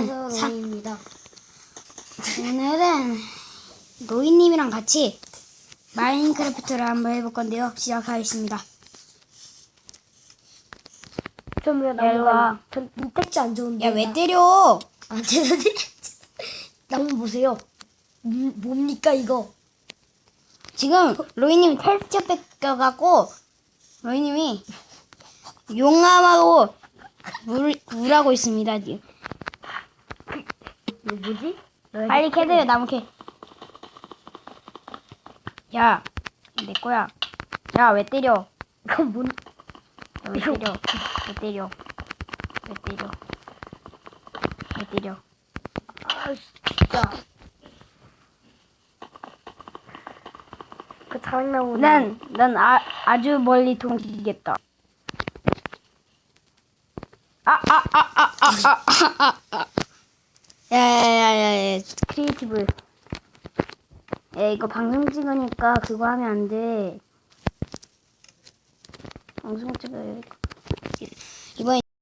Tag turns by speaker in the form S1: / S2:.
S1: 오늘은 사,
S2: 입니다
S1: 오늘은 노이님이랑 같이 마인크래프트를 한번 해볼 건데요. 시작하겠습니다.
S2: 좀왜
S1: 와.
S2: 전 임팩트 안 좋은데
S1: 야 왜 때려?
S2: 안 되는데 나무 보세요 음, 뭡니까 이거
S1: 지금 로이님이 텍스처 뺏겨갖고 로이님이 용암하고 물 물하고 있습니다 지금.
S2: 뭐지?
S1: 빨리 캐드려 나무 캐. 야, 내 거야. 야, 왜 때려?
S2: 이거 뭔?
S1: 야, 왜 때려? 왜 때려? 왜 때려? 왜 때려?
S2: 아, 진짜. 그 장난 오네.
S1: 난, 난 아, 아주 멀리 동기겠다. 아, 아, 아, 아, 아, 아, 아, 아. 아. 야야야야야 크리에이티브. 야 이거 방송 찍으니까 그거 하면 안돼. 방송 찍어야 돼. 이번에